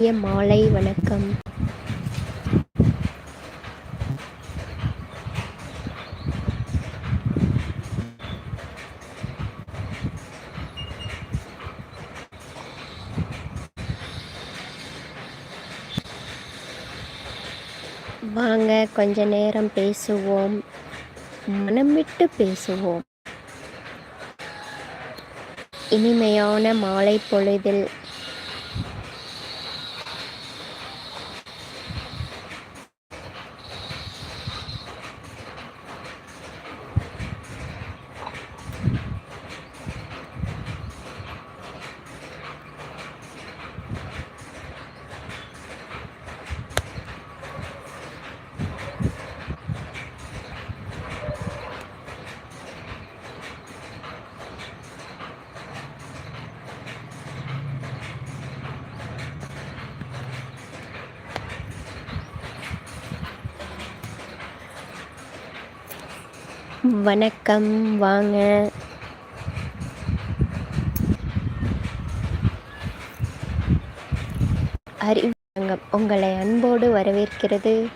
இனிய மாலை வணக்கம். வாங்க கொஞ்ச நேரம் பேசுவோம். மனமிட்டு பேசுவோம். இனிமையான மாலை பொழுதில் வணக்கம் வாங்க. அறிவரங்கம் உங்களை அன்போடு வரவேற்கிறது.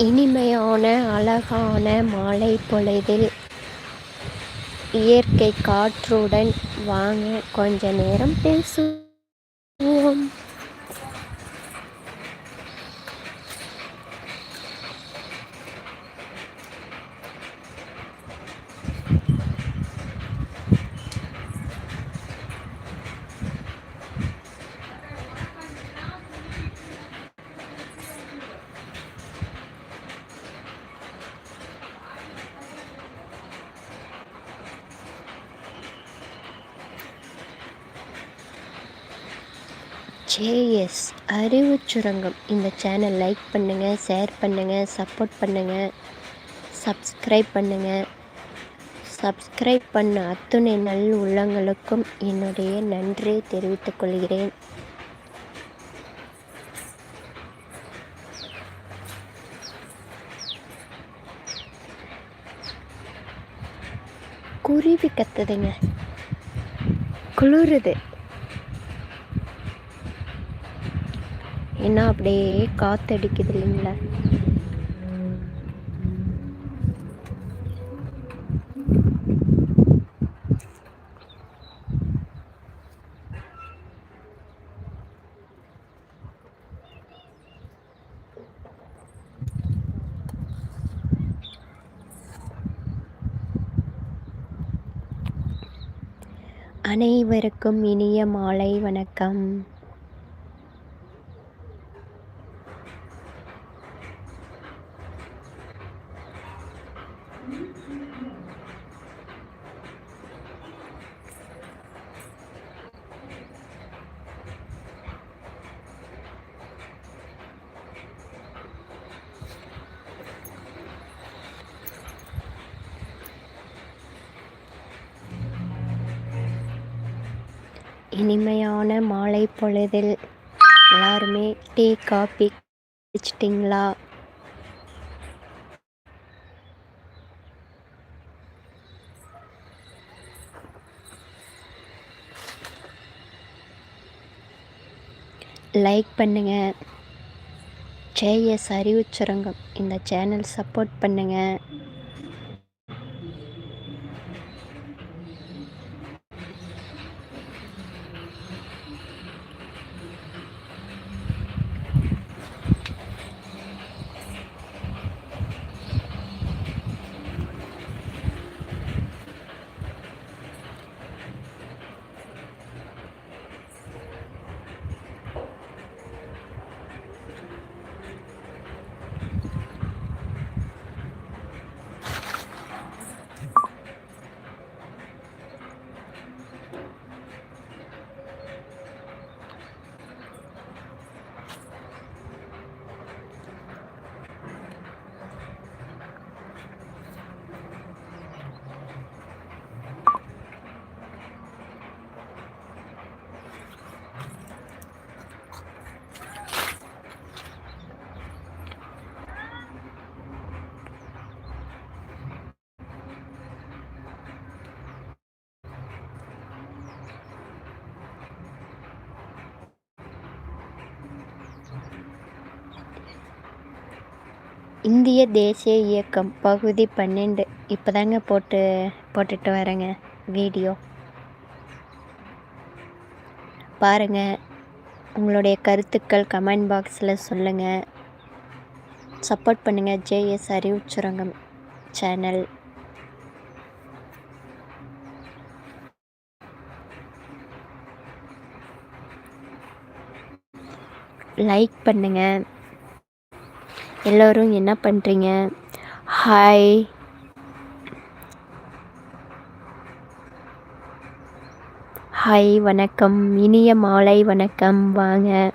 இனிமையான அழகான மாலை பொழுதில் இயற்கை காற்றுடன் வாங்க கொஞ்ச நேரம் பேசு. ஜேஎஸ் அறிவு சுரங்கம் இந்த சேனல் லைக் பண்ணுங்கள் ஷேர் பண்ணுங்கள் சப்போர்ட் பண்ணுங்கள் சப்ஸ்கிரைப் பண்ணுங்கள் சப்ஸ்கிரைப் பண்ண அத்துணை நல் உள்ளங்களுக்கும் என்னுடைய நன்றியை தெரிவித்துக் கொள்கிறேன். குருவி கத்துதுங்க. குளிருது. ஏன்னா அப்படியே காற்றடிக்குது இல்லைங்களா? அனைவருக்கும் இனிய மாலை வணக்கம். இனிமையான மாலை பொழுதில் எல்லாருமே டீ காபி குடிச்சிட்டிங்களா? லைக் பண்ணுங்கள் ஜேஎஸ் அறிவுச்சுரங்கம் இந்த சேனல் சப்போர்ட் பண்ணுங்கள் இந்திய தேசிய இயக்கம் பகுதி பன்னெண்டு. இப்போ தாங்க போட்டு போட்டுட்டு வரேங்க வீடியோ. பாருங்கள் உங்களுடைய கருத்துக்கள் கமெண்ட் பாக்ஸில் சொல்லுங்கள் சப்போர்ட் பண்ணுங்கள் ஜேஎஸ் அறிவு சுரங்கம் சேனல் லைக் பண்ணுங்கள் எல்லோரும் என்ன பண்ணுறீங்க ஹாய் ஹாய் வணக்கம். இனிய மாலை வணக்கம். வாங்க.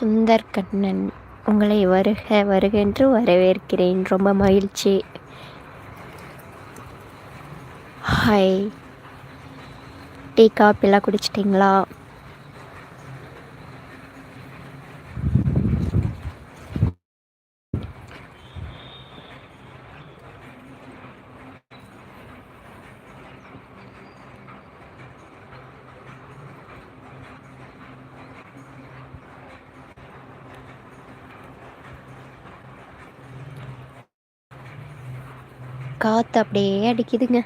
சுந்தர் கண்ணன் உங்களை வருக வருக என்று வரவேற்கிறேன். ரொம்ப மகிழ்ச்சி. ஹாய் டீ காப்பிலாம் குடிச்சிட்டிங்களா? காற்று அப்படியே அடிக்குதுங்க.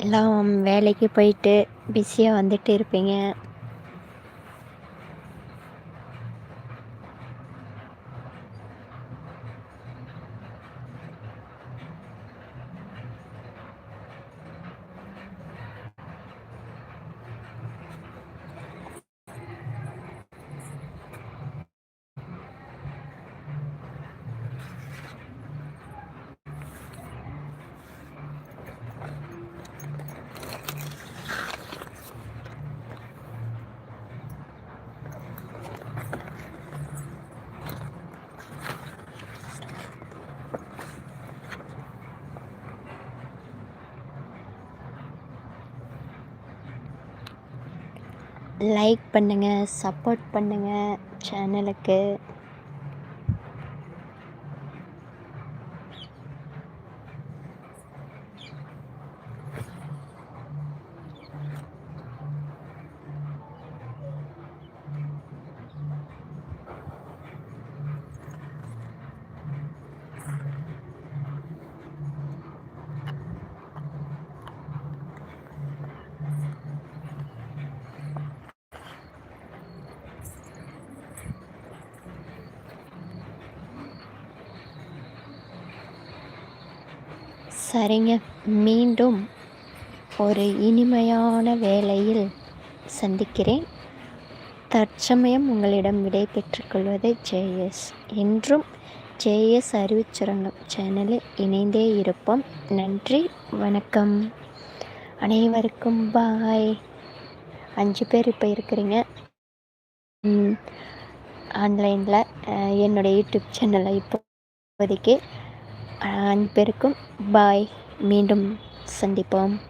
எல்லாம் வேலைக்கு போயிட்டு பிஸியாக வந்துட்டு இருப்பீங்க. லைக் பண்ணுங்கள் சப்போர்ட் பண்ணுங்கள் சேனலுக்கு சரிங்க. மீண்டும் ஒரு இனிமையான வேலையில் சந்திக்கிறேன். தற்சமயம் உங்களிடம் விடை பெற்றுக்கொள்வது ஜேஎஸ் என்றும் ஜேஎஸ் அறிவுச்சுரங்கம் சேனலில் இணைந்தே இருப்போம். நன்றி வணக்கம். அனைவருக்கும் பாய். அஞ்சு பேர் இப்போ இருக்கிறீங்க. ஆன்லைனில் என்னுடைய யூடியூப் சேனலை இப்போதைக்கு அனைவருக்கும் பாய். மீண்டும் சந்திப்போம்.